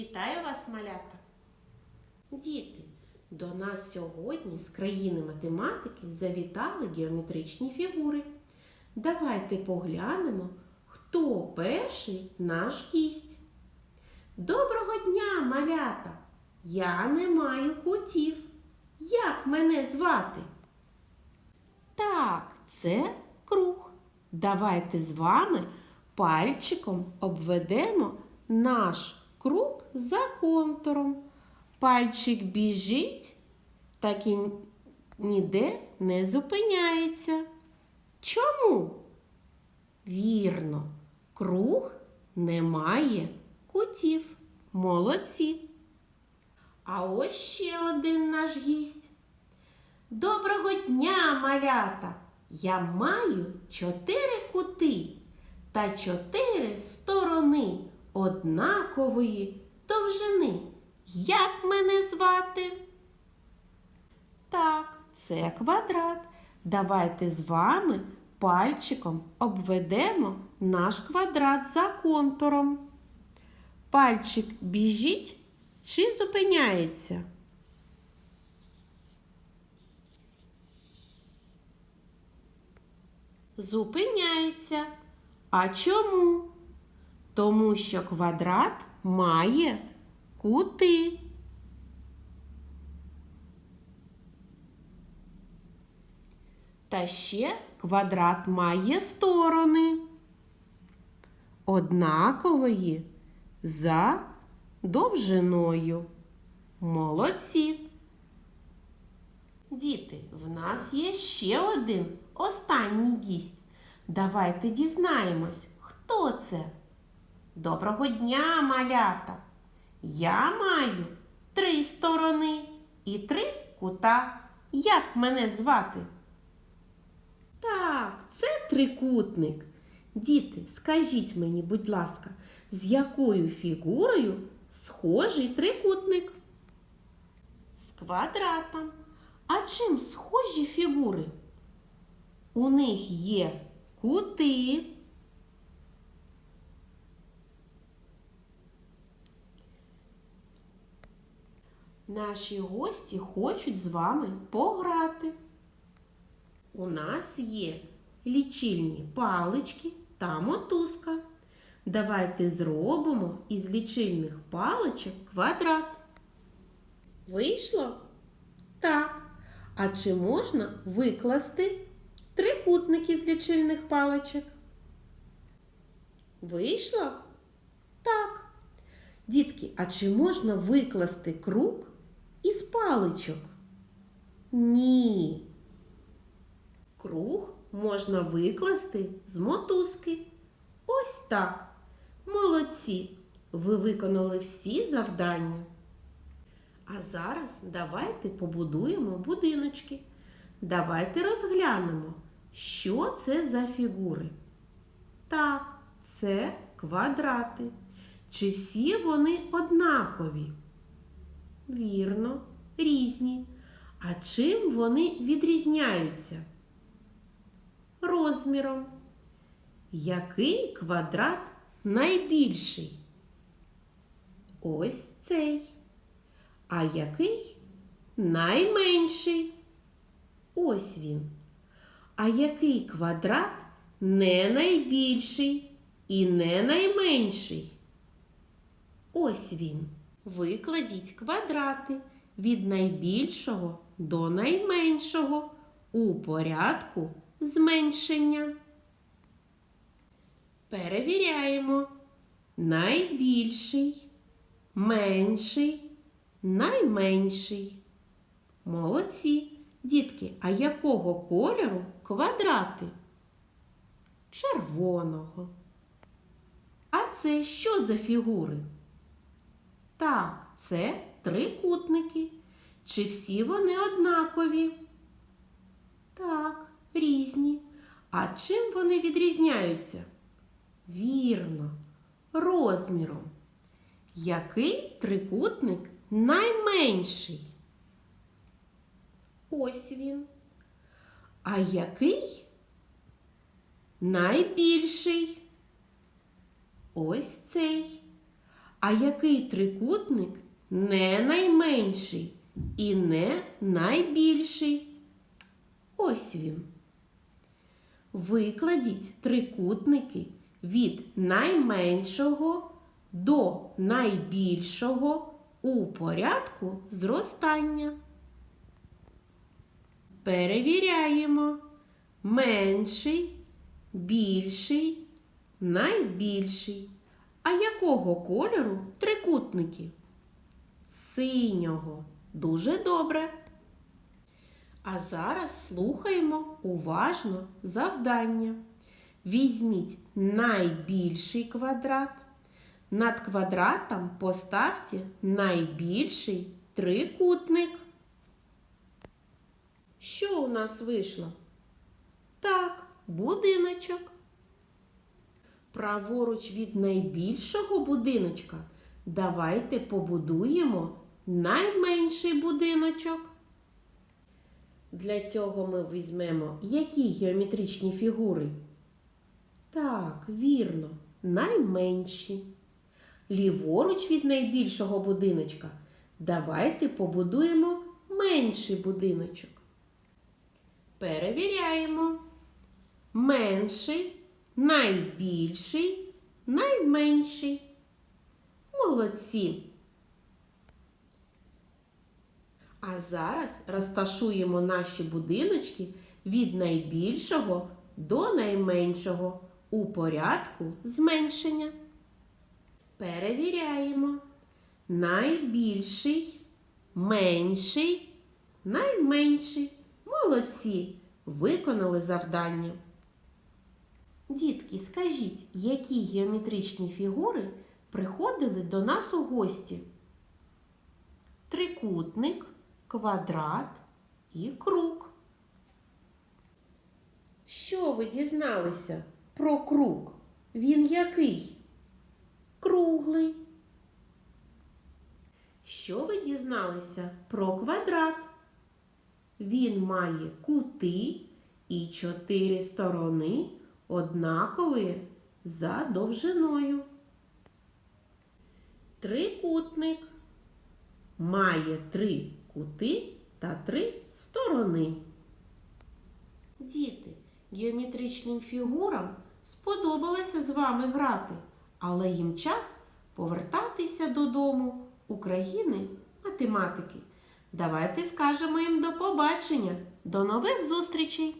Вітаю вас, малята! Діти, до нас сьогодні з країни математики завітали геометричні фігури. Давайте поглянемо, хто перший наш гість. Доброго дня, малята! Я не маю кутів. Як мене звати? Так, це круг. Давайте з вами пальчиком обведемо наш круг за контуром. Пальчик біжить, так і ніде не зупиняється. Чому? Вірно, круг не має кутів. Молодці. А ось ще один наш гість. Доброго дня, малята! Я маю чотири кути та чотири сторони однакової довжини. Як мене звати? Так, це квадрат. Давайте з вами пальчиком обведемо наш квадрат за контуром. Пальчик біжить чи зупиняється? Зупиняється. А чому? Тому що квадрат має кути. Та ще квадрат має сторони. Однакової за довжиною. Молодці. Діти, в нас є ще один останній гість. Давайте дізнаємось, хто це. Доброго дня, малята! Я маю три сторони і три кута. Як мене звати? Так, це трикутник. Діти, скажіть мені, будь ласка, з якою фігурою схожий трикутник? З квадратом. А чим схожі фігури? У них є кути. Наші гості хочуть з вами пограти. У нас є лічильні палички та мотузка. Давайте зробимо із лічильних паличок квадрат. Вийшло? Так. А чи можна викласти трикутники з лічильних паличок? Вийшло? Так. Дітки, а чи можна викласти круг із паличок? Ні. Круг можна викласти з мотузки. Ось так. Молодці! Ви виконали всі завдання. А зараз давайте побудуємо будиночки. Давайте розглянемо, що це за фігури. Так, це квадрати. Чи всі вони однакові? Вірно, різні. А чим вони відрізняються? Розміром. Який квадрат найбільший? Ось цей. А який найменший? Ось він. А який квадрат не найбільший і не найменший? Ось він. Викладіть квадрати від найбільшого до найменшого у порядку зменшення. Перевіряємо. Найбільший, менший, найменший. Молодці. Дітки, а якого кольору квадрати? Червоного. А це що за фігури? Так, це трикутники. Чи всі вони однакові? Так, різні. А чим вони відрізняються? Вірно, розміром. Який трикутник найменший? Ось він. А який найбільший? Ось цей. А який трикутник не найменший і не найбільший? Ось він. Викладіть трикутники від найменшого до найбільшого у порядку зростання. Перевіряємо. Менший, більший, найбільший. А якого кольору трикутники? Синього. Дуже добре. А зараз слухаємо уважно завдання. Візьміть найбільший квадрат. Над квадратом поставте найбільший трикутник. Що у нас вийшло? Так, будиночок. Праворуч від найбільшого будиночка давайте побудуємо найменший будиночок. Для цього ми візьмемо які геометричні фігури? Так, вірно, найменші. Ліворуч від найбільшого будиночка давайте побудуємо менший будиночок. Перевіряємо. Менший, найбільший, найменший. Молодці. А зараз розташуємо наші будиночки від найбільшого до найменшого у порядку зменшення. Перевіряємо. Найбільший, менший, найменший. Молодці. Виконали завдання. Дітки, скажіть, які геометричні фігури приходили до нас у гості? Трикутник, квадрат і круг. Що ви дізналися про круг? Він який? Круглий. Що ви дізналися про квадрат? Він має кути і чотири сторони однакові за довжиною. Трикутник має три кути та три сторони. Діти, геометричним фігурам сподобалося з вами грати, але їм час повертатися додому України математики. Давайте скажемо їм до побачення, до нових зустрічей!